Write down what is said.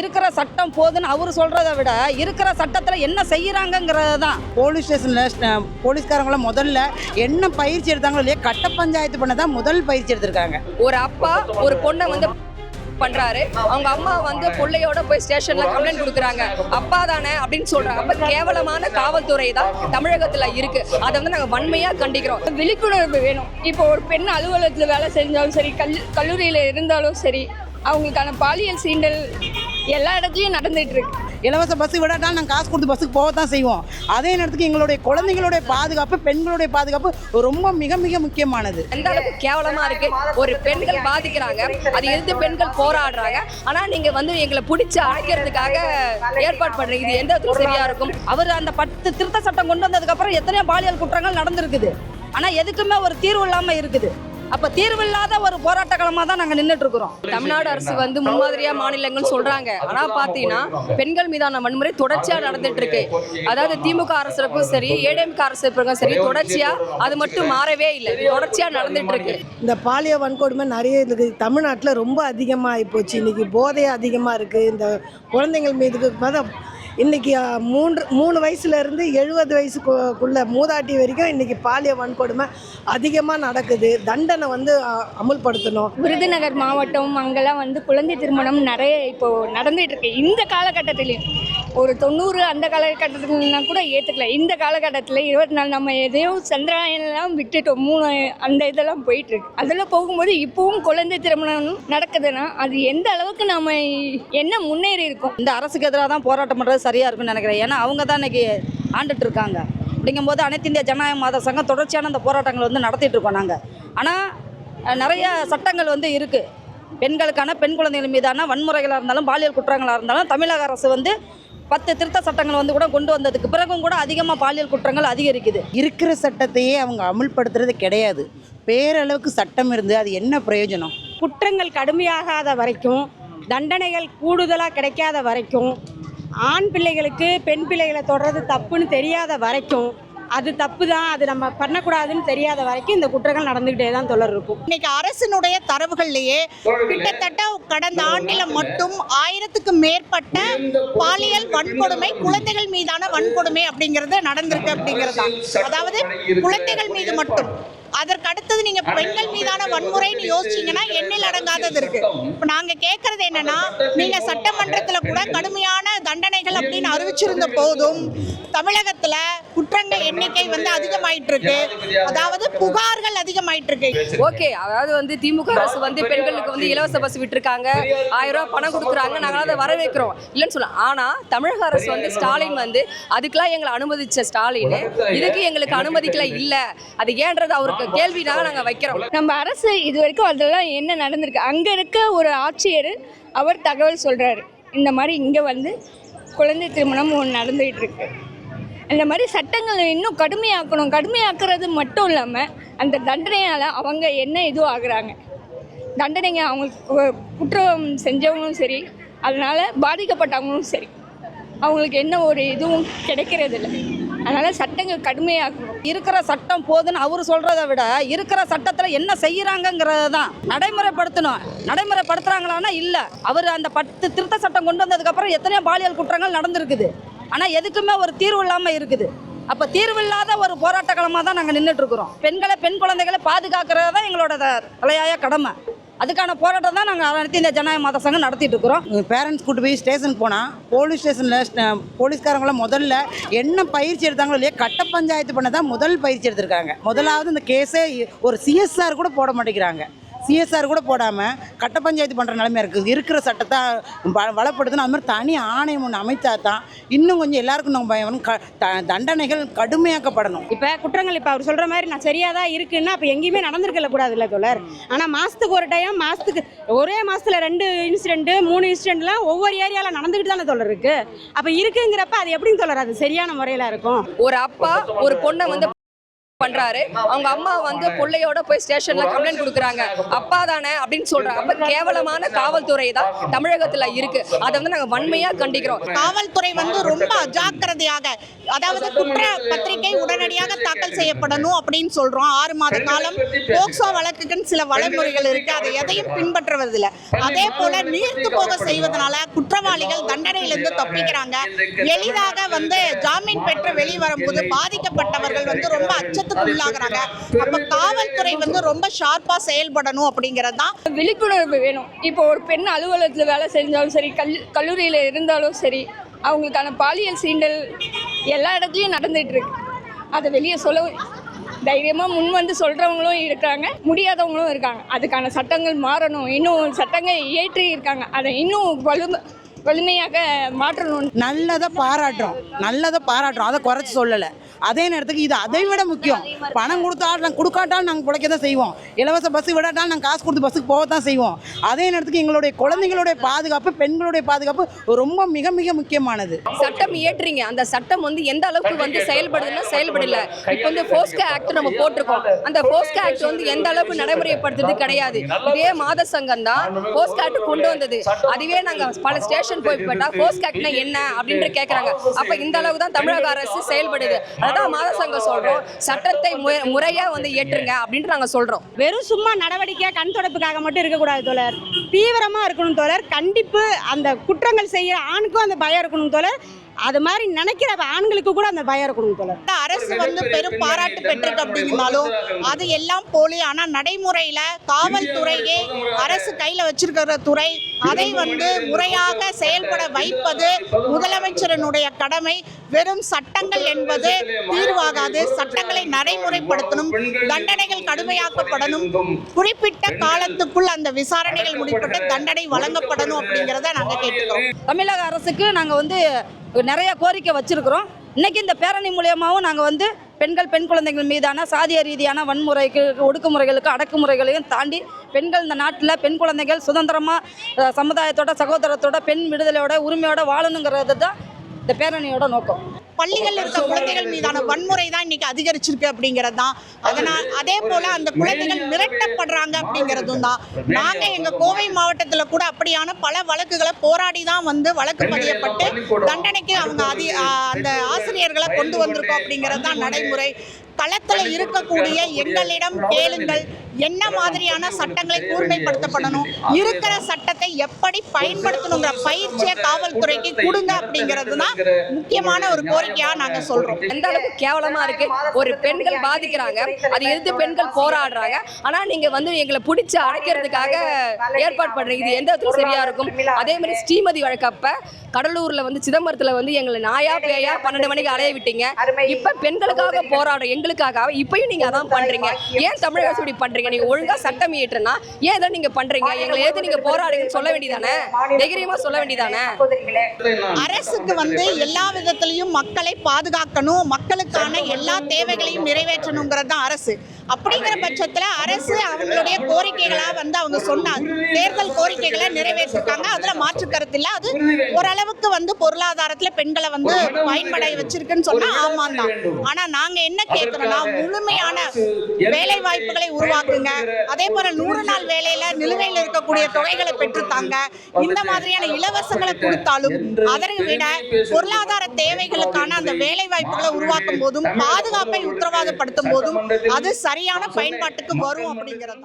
இருக்கிற சட்டம் போதுன்னு அவர் சொல்றதை விட இருக்கிற சட்டத்துல என்ன செய்யறாங்கங்கிறது தான். போலீஸ் ஸ்டேஷனில் போலீஸ்காரங்கள முதல்ல என்ன பயிற்சி எடுத்தாங்களோ இல்லையா கட்ட பஞ்சாயத்து பண்ண தான் முதல் பயிற்சி எடுத்திருக்காங்க. ஒரு அப்பா ஒரு பொண்ணை வந்து பண்றாரு. அவங்க அம்மா வந்து பிள்ளையோட போய் ஸ்டேஷன்ல கம்ப்ளைண்ட் கொடுக்குறாங்க. அப்பா தானே அப்படின்னு சொல்றாங்க. அப்ப கேவலமான காவல்துறை தான் தமிழகத்துல இருக்கு. அதை வந்து நாங்க வன்மையா கண்டிக்கிறோம். விழிப்புணர்வு வேணும். இப்போ ஒரு பெண் அலுவலகத்தில் வேலை செஞ்சாலும் சரி கல் கல்லூரியில் இருந்தாலும் சரி அவங்களுக்கான பாலியல் சீண்டல் எல்லா இடத்துலையும் நடந்துட்டு இருக்கு. இலவச பஸ் விடாட்டா நாங்கள் காசு கொடுத்து பஸ்ஸுக்கு போக தான் செய்வோம். அதே நேரத்துக்கு எங்களுடைய குழந்தைங்களுடைய பாதுகாப்பு பெண்களுடைய பாதுகாப்பு ரொம்ப மிக மிக முக்கியமானது. எந்த அளவுக்கு கேவலமா இருக்கு? ஒரு பெண்கள் பாதிக்கிறாங்க. அது எதிர்த்து பெண்கள் போராடுறாங்க. ஆனா நீங்க வந்து எங்களை பிடிச்சி அழைக்கிறதுக்காக ஏற்பாடு பண்றீங்க. இது எந்த விதத்துல சரியா இருக்கும். அவர் அந்த பத்து திருத்த சட்டம் கொண்டு வந்ததுக்கு அப்புறம் எத்தனையோ பாலியல் குற்றங்கள் நடந்திருக்குது. ஆனா எதுக்குமே ஒரு தீர்வு இல்லாம இருக்குது. அப்ப தீர்வு இல்லாத ஒரு போராட்ட களமா தான் நாங்க நின்றுட்டு இருக்கிறோம் தமிழ்நாடு அரசு வந்து முன்மாதிரியா மாநிலங்கள் சொல்றாங்க. ஆனா பாத்தீங்கன்னா பெண்கள் மீதான வன்முறை தொடர்ச்சியா நடந்துட்டு இருக்கு. அதாவது திமுக அரசுக்கும் சரி ஏடிஎம்க அரசுக்கும் சரி தொடர்ச்சியா அது மட்டும் மாறவே இல்லை. தொடர்ச்சியா நடந்துட்டு இருக்கு. இந்த பாலிய வன்கொடுமை நிறைய இருக்குது தமிழ்நாட்டில் ரொம்ப அதிகமாக போச்சு. இன்றைக்கி போதை அதிகமாக இருக்குது இந்த குழந்தைங்கள் மீதுக்கு பார்த்தா இன்றைக்கி மூன்று மூணு வயசுலேருந்து எழுபது வயசுக்குள்ள மூதாட்டி வரைக்கும் இன்றைக்கி பாலிய வன்கொடுமை அதிகமாக நடக்குது. தண்டனை வந்து அமுல்படுத்தணும். விருதுநகர் மாவட்டம் அங்கெல்லாம் வந்து குழந்தை திருமணம் நிறைய இப்போ நடந்துட்டு இருக்கு. இந்த காலகட்டத்திலையும். ஒரு தொண்ணூறு அந்த காலகட்டத்துலனா கூட ஏற்றுக்கல இந்த காலகட்டத்தில் இருபத்தி நாலு நம்ம எதையும் சந்திராயனெல்லாம் விட்டுட்டோம். மூணு அந்த இதெல்லாம் போயிட்டுருக்கு. அதெல்லாம் அதில் போகும்போது இப்போவும் குழந்தை திருமணம் நடக்குதுன்னா அது எந்த அளவுக்கு நம்ம என்ன முன்னேறி இருக்கோம்? இந்த அரசுக்கு எதிராக தான் போராட்டம் பண்ணுறது சரியாக இருக்கும்னு நினைக்கிறேன். ஏன்னா அவங்க தான் இன்றைக்கி ஆண்டுட்டு இருக்காங்க. அப்படிங்கும்போது அனைத்து இந்திய ஜனநாயக மாத சங்கம் தொடர்ச்சியான அந்த போராட்டங்கள் வந்து நடத்திட்டு இருக்கோம் நாங்கள் ஆனால் நிறைய சட்டங்கள் வந்து இருக்குது பெண்களுக்கான பெண் குழந்தைகள் மீதான வன்முறைகளாக இருந்தாலும் பாலியல் குற்றங்களாக இருந்தாலும் தமிழக அரசு வந்து பத்து திருத்த சட்டங்கள் வந்து கூட கொண்டு வந்ததுக்கு பிறகும் கூட அதிகமாக பாலியல் குற்றங்கள் அதிகரிக்குது. இருக்கிற சட்டத்தையே அவங்க அமுல்படுத்துறது கிடையாது. பேரளவுக்கு சட்டம் இருந்து அது என்ன பிரயோஜனம்? குற்றங்கள் கடுமையாகாத வரைக்கும் தண்டனைகள் கூடுதலாக கிடைக்காத வரைக்கும் ஆண் பிள்ளைகளுக்கு பெண் பிள்ளைகளை தொடர்றது தப்புன்னு தெரியாத வரைக்கும் அது தப்பு தான் அது நம்ம பண்ணக்கூடாதுன்னு தெரியாத வரைக்கும் இந்த குற்றங்கள் நடந்துக்கிட்டே தான் தொடர் இருக்கும். இன்னைக்கு அரசினுடைய தரவுகள்லேயே கிட்டத்தட்ட கடந்த ஆண்டில் மட்டும் ஆயிரத்துக்கு மேற்பட்ட பாலியல் வன்கொடுமை குழந்தைகள் மீதான வன்கொடுமை அப்படிங்கிறது நடந்திருக்கு அப்படிங்கிறது தான். அதாவது குழந்தைகள் மீது மட்டும். அதற்கு அடுத்தது நீங்க பெண்கள் மீதான வன்முறைன்னு யோசிச்சீங்கன்னா எண்ணில் அடங்காதது இருக்கு. இப்ப நாங்க கேட்கறது என்னன்னா நீங்க சட்டமன்றத்துல கூட கடுமையான தண்டனைகள் அப்படின்னு அறிவிச்சிருந்த போதும் தமிழகத்துல குற்றங்கள் எண்ணிக்கை வந்து அதிகமாயிட்டு இருக்கு அதாவது புகார்கள் அதிகமாயிட்டு இருக்கு ஓகே அதாவது வந்து திமுக அரசு வந்து பெண்களுக்கு வந்து இலவச பஸ் விட்டுருக்காங்க. ஆயிரம் ரூபாய் பணம் கொடுக்குறாங்க. நாங்கள் அதை வரவேற்கிறோம். இல்லைன்னு சொல்லலாம் ஆனால் தமிழக அரசு வந்து ஸ்டாலின் வந்து அதுக்கெல்லாம் எங்களை அனுமதிச்ச ஸ்டாலின். இதுக்கு எங்களுக்கு அனுமதிக்கல இல்லை. அது ஏன்றது அவருக்கு கேள்வினாக நாங்கள் வைக்கிறோம். நம்ம அரசு இது வரைக்கும் அதெல்லாம் என்ன நடந்திருக்கு? அங்கே இருக்க ஒரு ஆட்சியர் அவர் தகவல் சொல்கிறாரு இந்த மாதிரி இங்கே வந்து குழந்தை திருமணம் ஒன்று நடந்துகிட்டு இருக்கு இந்த மாதிரி சட்டங்களை இன்னும் கடுமையாக்கணும். கடுமையாக்குறது மட்டும் இல்லாமல் அந்த தண்டனையால் அவங்க என்ன இதுவும் ஆகுறாங்க. தண்டனைங்க அவங்களுக்கு குற்றம் செஞ்சவங்களும் சரி அதனால் பாதிக்கப்பட்டவங்களும் சரி. அவங்களுக்கு என்ன ஒரு இதுவும் கிடைக்கிறதில்ல. அதனால் சட்டங்கள் கடுமையாக்கணும் இருக்கிற சட்டம் போதுன்னு அவர் சொல்றதை விட இருக்கிற சட்டத்துல என்ன செய்யறாங்கங்கிறது தான் நடைமுறைப்படுத்தணும். நடைமுறைப்படுத்துறாங்களான்னா இல்ல. அவர் அந்த பத்து திருத்த சட்டம் கொண்டு வந்ததுக்கு அப்புறம் எத்தனையோ பாலியல் குற்றங்கள் நடந்திருக்குது. ஆனா எதுக்குமே ஒரு தீர்வு இல்லாம இருக்குது. அப்ப தீர்வு இல்லாத ஒரு போராட்ட களமா தான் நாங்க நின்றுட்டு இருக்கிறோம். பெண்களை பெண் குழந்தைகளை பாதுகாக்கிறது தான் எங்களோட தலையாய கடமை. அதுக்கான போராட்டம் தான் நாங்கள் அனைத்து இந்த ஜனநாயக மத சங்கம் நடத்திட்டு இருக்கிறோம். பேரண்ட்ஸ் கூட்டு போய் ஸ்டேஷன் போனால் போலீஸ் ஸ்டேஷனில் போலீஸ்காரங்களாம் முதல்ல என்ன பயிற்சி எடுத்தாங்களோ இல்லையா கட்ட பஞ்சாயத்து பண்ண தான் முதல் பயிற்சி எடுத்திருக்காங்க. முதலாவது இந்த கேஸே ஒரு சிஎஸ்ஆர் கூட போட மாட்டேங்கிறாங்க. சிஎஸ்ஆர் கூட போடாமல் கட்ட பஞ்சாயத்து பண்ணுற நிலைமையா இருக்குது. இருக்கிற சட்டத்தை ப- வளப்படுத்தணும். அது மாதிரி தனி ஆணையம் ஒன்று அமைச்சா தான் இன்னும் கொஞ்சம் எல்லாருக்கும் நம்ம பயம் க த- தண்டனைகள் கடுமையாக்கப்படணும். இப்போ குற்றங்கள் இப்போ அவர் சொல்கிற மாதிரி நான் சரியாக தான் இருக்குன்னா அப்போ எங்கேயுமே நடந்திருக்கல கூடாதுல்ல தோழர். ஆனால் மாதத்துக்கு ஒரு டைம் மாதத்துக்கு ஒரே மாதத்தில் ரெண்டு இன்சிடென்ட்டு மூணு இன்சிடென்ட்லாம் ஒவ்வொரு ஏரியாவில் நடந்துக்கிட்டு தானே தோழர் இருக்குது அப்போ இருக்குங்கிறப்ப அது எப்படிங்க தோழர்? அது சரியான முறையில் இருக்கும். ஒரு அப்பா ஒரு பொண்ணை வந்து பண்றாரு. அவங்க அம்மா வந்து பிள்ளையோட போய் ஸ்டேஷன்ல கம்ப்ளைண்ட் கொடுக்குறாங்க. அப்பா தானே அப்படின்னு சொல்றாங்க. அப்ப கேவலமான காவல்துறை தான் தமிழகத்துல இருக்கு. அதை வந்து நாங்க வன்மையா கண்டிக்கிறோம். காவல்துறை வந்து ரொம்ப அஜாக்கிரதையாக அதாவது குற்ற பத்திரிகை உடனடியாக தாக்கல் செய்யப்படணும் அப்படின்னு சொல்றோம். ஆறு மாத காலம் போக்சோ வழக்குக்குன்னு சில வழிமுறைகள் இருக்கு. அதை எதையும் பின்பற்றுவதில்லை. அதே போல நீர்த்து போக செய்வதனால குற்றவாளிகள் தண்டனையிலிருந்து தப்பிக்கிறாங்க. எளிதாக வந்து ஜாமீன் பெற்று வெளியே வரும்போது பாதிக்கப்பட்டவர்கள் வந்து ரொம்ப அச்சத்துக்கு உள்ளாகிறாங்க. அப்ப காவல்துறை வந்து ரொம்ப ஷார்ப்பா செயல்படணும் அப்படிங்கிறது தான். விழிப்புணர்வு வேணும். இப்போ ஒரு பெண் அலுவலகத்தில் வேலை செஞ்சாலும் சரி கல் கல்லூரியில் இருந்தாலும் சரி அவங்களுக்கான பாலியல் சீண்டல் எல்லா இடத்துலையும் நடந்துட்டு இருக்கு. அதை வெளியே சொல்ல தைரியமாக முன் வந்து சொல்கிறவங்களும் இருக்காங்க முடியாதவங்களும் இருக்காங்க. அதுக்கான சட்டங்கள் மாறணும். இன்னும் சட்டங்கள் இயற்றி இருக்காங்க. அதை இன்னும் வலு வலிமையாக மாற்றணும் நல்லதை பாராட்டுறோம். நல்லதை பாராட்டுறோம். அதை குறைச்சி சொல்லலை. அதே நேரத்துக்கு இது அதை விட முக்கியம். பணம் கொடுத்தா நாங்கள் கொடுக்காட்டாலும் நாங்கள் பிழைக்க தான் செய்வோம். இலவச பஸ் விடாட்டாலும் நாங்கள் காசு கொடுத்து பஸ்ஸுக்கு போக தான் செய்வோம். அதே நேரத்துக்கு எங்களுடைய குழந்தைங்களுடைய பாதுகாப்பு பெண்களுடைய பாதுகாப்பு ரொம்ப மிக மிக முக்கியமானது. சட்டம் இயற்றுறீங்க. அந்த சட்டம் வந்து எந்த அளவுக்கு வந்து செயல்படுதுன்னா செயல்படல. இப்போ வந்து போஸ்கோ ஆக்ட் நம்ம போட்டிருக்கோம். அந்த போஸ்கோ ஆக்ட் வந்து எந்த அளவுக்கு நடைமுறைப்படுத்துறது கிடையாது. இதே மாத சங்கம் தான் போஸ்கோ ஆக்ட் கொண்டு வந்தது. அதுவே நாங்க பல ஸ்டேஷன் போய் போட்டா போஸ்கோ ஆக்ட்னா என்ன அப்படின்ற கேக்குறாங்க. அப்ப இந்த அளவுக்கு தான் தமிழக அரசு செயல்படுது. அதான் மாத சங்கம் சொல்றோம். சட்டத்தை மு- முறையா வந்து ஏற்றுங்க. அப்படின்ட்டு நாங்க சொல்றோம். வெறும் சும்மா நடவடிக்கையாக கண் தொடப்புக்காக மட்டும் இருக்கக்கூடாது தோழர். தீவிரமாக இருக்கணும் தோழர். கண்டிப்பு அந்த குற்றங்கள் செய்கிற ஆணுக்கும் அந்த பயம் இருக்கணும் தோழர். அது மாதிரி நினைக்கிற ஆண்களுக்கு கூட அந்த பயம் இருக்கணும் தோழர். அரசு வந்து பெரும் பாராட்டு பெற்றிருக்கு அப்படின்னாலும் அது எல்லாம் போலி. ஆனா நடைமுறையில காவல்துறையே அரசு கையில வச்சிருக்கிற துறை அதை வந்து முறையாக செயல்பட வைப்பது முதலமைச்சரனுடைய கடமை. வெறும் சட்டங்கள் என்பது தீர்வாகாது. சட்டங்களை நடைமுறைப்படுத்தணும். தண்டனைகள் கடுமையாக்கப்படணும். குறிப்பிட்ட காலத்துக்குள் அந்த விசாரணைகள் முடிப்பட்டு தண்டனை வழங்கப்படணும் அப்படிங்கிறத நாங்க கேட்டுக்கிறோம். தமிழக அரசுக்கு நாங்கள் வந்து நிறைய கோரிக்கை வச்சிருக்கிறோம். இன்னைக்கு இந்த பேரணி மூலியமாகவும் நாங்கள் வந்து பெண்கள் பெண் குழந்தைகள் மீதான சாதிய ரீதியான வன்முறைக்கு ஒடுக்குமுறைகளுக்கு அடக்குமுறைகளையும் தாண்டி பெண்கள் இந்த நாட்டில் பெண் குழந்தைகள் சுதந்திரமாக சமுதாயத்தோட சகோதரத்தோட பெண் விடுதலையோட உரிமையோட வாழணுங்கிறது தான் இந்த பேரணியோட நோக்கம். பள்ளிகள் இருக்க குழந்தைகள் மீதான வன்முறை தான் இன்னைக்கு அதிகரிச்சிருக்கு அப்படிங்கிறது தான். அதனால் அதே போல அந்த குழந்தைகள் மிரட்டப்படுறாங்க அப்படிங்கிறதும் தான். நாங்க எங்க கோவை மாவட்டத்துல கூட அப்படியான பல வழக்குகளை போராடி தான் வந்து வழக்கு பதியப்பட்டு தண்டனைக்கு அவங்க அதி அந்த ஆசிரியர்களை கொண்டு வந்திருக்கோம் அப்படிங்கிறது தான் நடைமுறை. களத்துல இருக்கக்கூடிய எங்களிடம் கேளுங்கள் என்ன மாதிரியான சட்டங்களை கூர்மைப்படுத்தப்படணும்? இருக்கிற சட்டத்தை எப்படி பயன்படுத்தணுங்கிற பயிற்சியை காவல்துறைக்கு கொடுங்க அப்படிங்கிறது தான் முக்கியமான ஒரு கோரிக்கையா நாங்க சொல்றோம். எந்த அளவுக்கு கேவலமா இருக்கு? ஒரு பெண்கள் பாதிக்கிறாங்க. அதை எதிர்த்து பெண்கள் போராடுறாங்க. ஆனா நீங்க வந்து எங்களை பிடிச்சு அடைக்கிறதுக்காக ஏற்பாடு பண்றீங்க. இது எந்த விதத்துல சரியா இருக்கும்? அதே மாதிரி ஸ்ரீமதி வழக்கப்ப கடலூர்ல வந்து சிதம்பரத்துல வந்து எங்களை நாயா பேயா பன்னெண்டு மணிக்கு அலைய விட்டீங்க. இப்ப பெண்களுக்காக போராடுறோம் எங்களுக்காக இப்பயும் நீங்க அதான் பண்றீங்க. ஏன் தமிழக அரசு இப்படி பண்றீங்க நீங்க ஒழுங்கா சட்டம் இயற்றுனா ஏன் இதை நீங்க பண்றீங்க? எங்களை எதிர்த்து நீங்க போராடுங்கன்னு சொல்ல வேண்டியதானே? தைரியமா சொல்ல வேண்டியதானே? அரசுக்கு வந்து எல்லா விதத்திலையும் மக்களை பாதுகாக்கணும் மக்களுக்கான எல்லா தேவைகளையும் நிறைவேற்றணுங்கிறது தான் அரசு. அப்படிங்கிற பட்சத்துல அரசு அவங்களுடைய கோரிக்கைகளா வந்து அவங்க சொன்னாங்க. தேர்தல் கோரிக்கைகளை நிறைவேற்றிருக்காங்க. அதுல மாற்று கருத்து இல்ல. அது ஓரளவுக்கு வந்து பொருளாதாரத்துல பெண்களை வந்து பயன்படைய வச்சிருக்குன்னு சொன்னா ஆமாம் தான். ஆனா நாங்க என்ன கேட்கிறோம்னா முழுமையான வேலை வாய்ப்புகளை உருவாக்குங்க அதே போல நூறு நாள் வேலையில நிலுவையில் இருக்கக்கூடிய தொகைகளை பெற்றுத்தாங்க. இந்த மாதிரியான இலவசங்களை கொடுத்தாலும் அதை விட பொருளாதார தேவைகளுக்கான அந்த வேலை வாய்ப்புகளை உருவாக்கும் போதும் பாதுகாப்பை உத்தரவாதப்படுத்தும் போதும் அது சரியான பயன்பாட்டுக்கு வரும் அப்படிங்கிறது